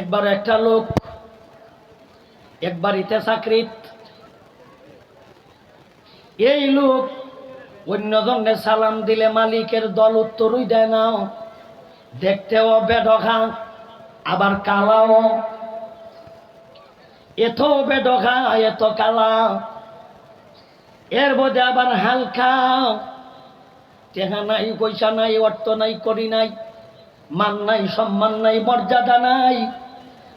একবার একটা লোক এক বাড়িতে চাকরিত এই লোক অন্যজনে সালাম দিলে মালিকের দল উত্তরই দেয় না। দেখতেও বেডখা আবার কালাও। এত বেডখা এত কালা। এর মধ্যে আবার হালকা। টেহা নাই, পয়সা নাই, অর্থ নাই, করি নাই, মান নাই, সম্মান নাই, মর্যাদা নাই।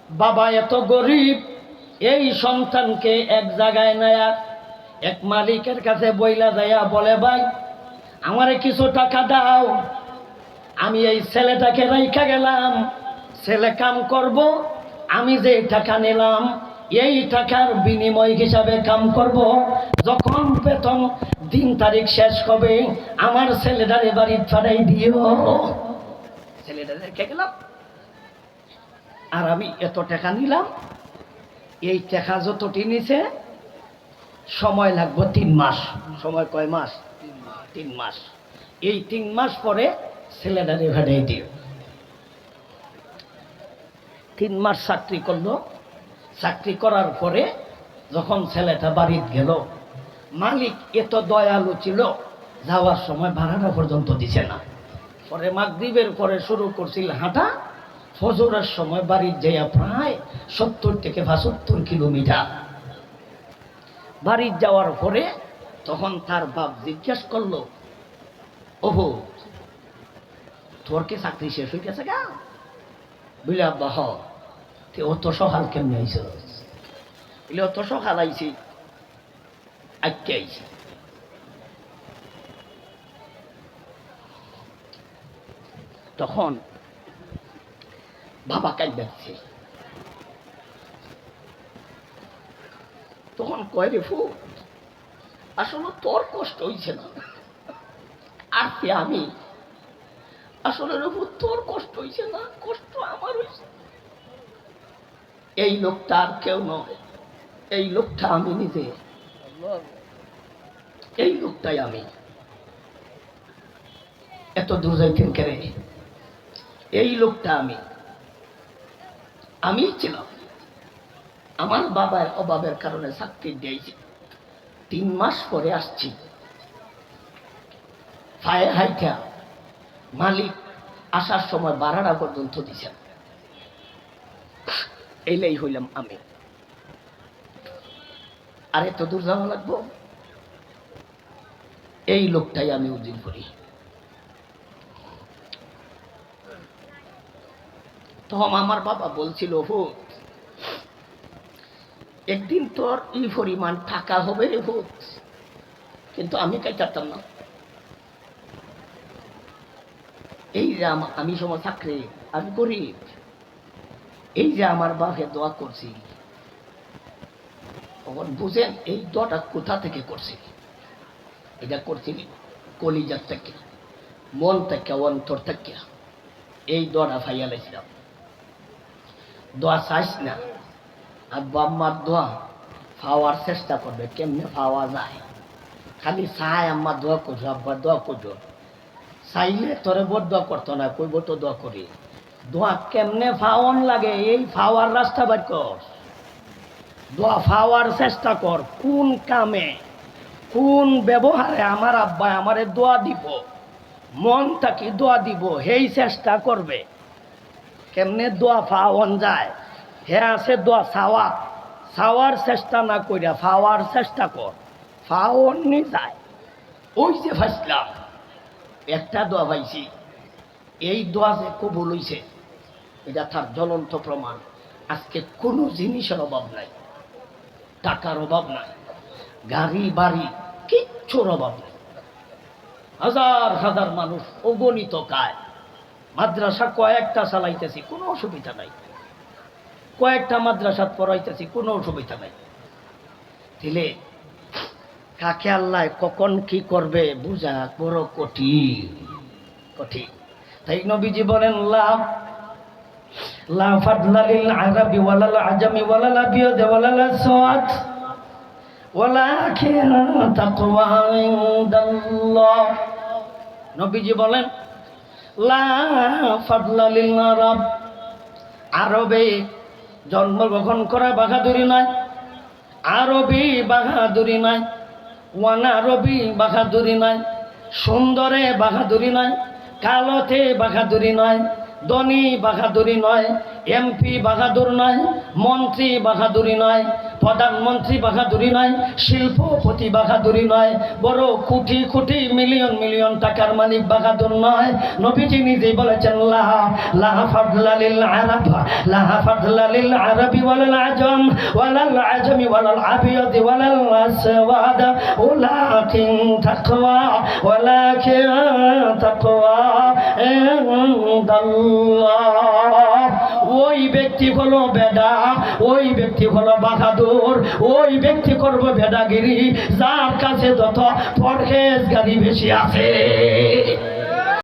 বাবা এত গরিব, এই সন্তানকে এক জায়গায় নেয়া, এক মালিকের কাছে বইলা যাইয়া বলে, ভাই, আমারে কিছু টাকা দাও। আমি এই ছেলেটাকে রাইখা গেলাম। ছেলে কাম করব, আমি যে টাকা নিলাম, এই টাকার বিনিময় হিসাবে কাম করব। যখন বেতন দিন তারিখ শেষ হবে, আমার ছেলেটারে বাড়ি ফাটাই দিও। ছেলেটা রেখে গেলাম। আর আমি এত টাকা নিলাম, এই টাকা যতটি নিছে, সময় লাগবে তিন মাস। সময় কয় মাস? তিন মাস। এই তিন মাস পরে ছেলেটারে ভাড়াই দিও। তিন মাস চাকরি করল। চাকরি করার পরে যখন ছেলেটা বাড়িতে গেল, মালিক এত দয়ালু ছিল, যাওয়ার সময় ভাড়াটা পর্যন্ত দিছে না। পরে মাগরীবের পরে শুরু করছিল হাঁটা ফজরের সময় বাড়ির যাইয়া প্রায় সত্তর থেকে পঁচাত্তর কিলোমিটার। বাড়ির যাওয়ার পরে তখন তার বাপ জিজ্ঞেস করল, ওহো, তোর কি চাকরি শেষ হয়ে গেছে গা? বুঝলে আব্বা, হ। অত সকাল কেমনে আইস? বলে, অত সকাল আইছি আজকে আইছি। তখন বাবা কাজ দেখছে। তখন কয় রে আসলে তোর কষ্ট হইছে না। আর কে আমি, আসলে রঘু তোর কষ্ট হইছে না, কষ্ট আমার হইছে। এই লোকটা আর কেউ নয়, এই লোকটা আমি নিজে। এই লোকটাই আমি। এত দূর যাইতেন কেরে? এই লোকটা আমি। আমি ছিলাম। আমার বাবার অভাবের কারণে চাকরি দিয়েছি। তিন মাস পরে আসছি। ফায়ে হাইটা মালিক আসার সময় বারাটা পর্যন্ত দিছেন এইলাই হইলাম আমি। আর এত দূর যাওয়া লাগবো? এই লোকটাই আমি উদ্দিন করি। তখন আমার বাবা বলছিল ভূত একদিন তোর এই পরিমাণ টাকা হবে রে ভূত? কিন্তু আমি কাইতারতাম না। এই যে আমি সময় চাকরি, আমি গরিব। এই যে আমার বাপে দোয়া করছি, তখন বুঝেন এই দোয়াটা কোথা থেকে করছি? এটা করছি কলিজার থেকে, মন থেকে, অন্তর থেকে। এই দোয়াটা ফাইয়া লাইছিলাম দোয়া চাইস না। আব্বা আম্মার দোয়া পাওয়ার চেষ্টা করবে, কেমনে পাওয়া যায়। খালি চাই আম্মা দোয়া করছ আব্বা দোয়া করছ চাইলে তোরে বোধ দোয়া করতো না, কইব তো দোয়া করি। দোয়া কেমনে ফাওয়ান লাগে, এই ফাওয়ার রাস্তা বাদ কর। দোয়া ফাওয়ার চেষ্টা কর, কোন কামে, কোন ব্যবহারে আমার আব্বা আমারে দোয়া দিব মন থাকি দোয়া দিব সেই চেষ্টা করবে। কেমনে দোয়া ফাওয়ান যায়? হে আছে দোয়া চাওয়া চাওয়ার চেষ্টা না কইরা ফাওয়ার চেষ্টা কর। ফাওয়ান যায়। ওই যে ফাইসলাম একটা দোয়া পাইছি। এই দোয়া যে কবুল হইছে, এটা তার জ্বলন্ত প্রমাণ। আজকে কোনো জিনিসের অভাব নাই, টাকার অভাব নাই, গাড়ি, বাড়ি, কিচ্ছুর অভাব নাই। হাজার হাজার মানুষ অগণিত কায়। মাদ্রাসা কয়েকটা চালাইতেছি, কোনো অসুবিধা নাই। কয়েকটা মাদ্রাসা পড়াইতেছি, কোনো অসুবিধা নাই। দিলে কাকে আল্লাহ কখন কি করবে বুঝা বড় কঠিন কঠিন। তাই নবীজি বলেন লাভ নবীজি বলেন আরাব জন্মগ্রহণ করা বাহাদুরি নয়, আরবি বাহাদুরি নয়, ওয়ান আরবি বাহাদুরি নয়, সুন্দরে বাহাদুরি নয়, কালোতে বাহাদুরি নয়, ধনী বাহাদুরি নয়, এমপি বাহাদুর নয়, মন্ত্রী বাহাদুরি নয় প্রধানমন্ত্রী বাহাদুরি নয় শিল্পপতি বাহাদুরি নয় বড় কোটি কোটি মিলিয়ন মিলিয়ন টাকার মালিক বাহাদুর নয় নবীজি নিজেই বলেছেন লাহ লাহ ফাদলালিল আরব লাহ ফাদলালিল আরবি ওয়ালাল আজম, ওয়ালাল আজমি ওয়ালাল আবিয়াদ ওয়ালাল আসওয়াদ ওয়ালাকিন তাকওয়া ওয়ালাকিন তাকওয়া ইনদাল্লাহ। ওই ব্যক্তি হলো বেডা, ওই ব্যক্তি হলো বাহাদুর, ওই ব্যক্তি করব বেডাগিরি, যার কাছে যত পরহেজগারি বেশি আছে।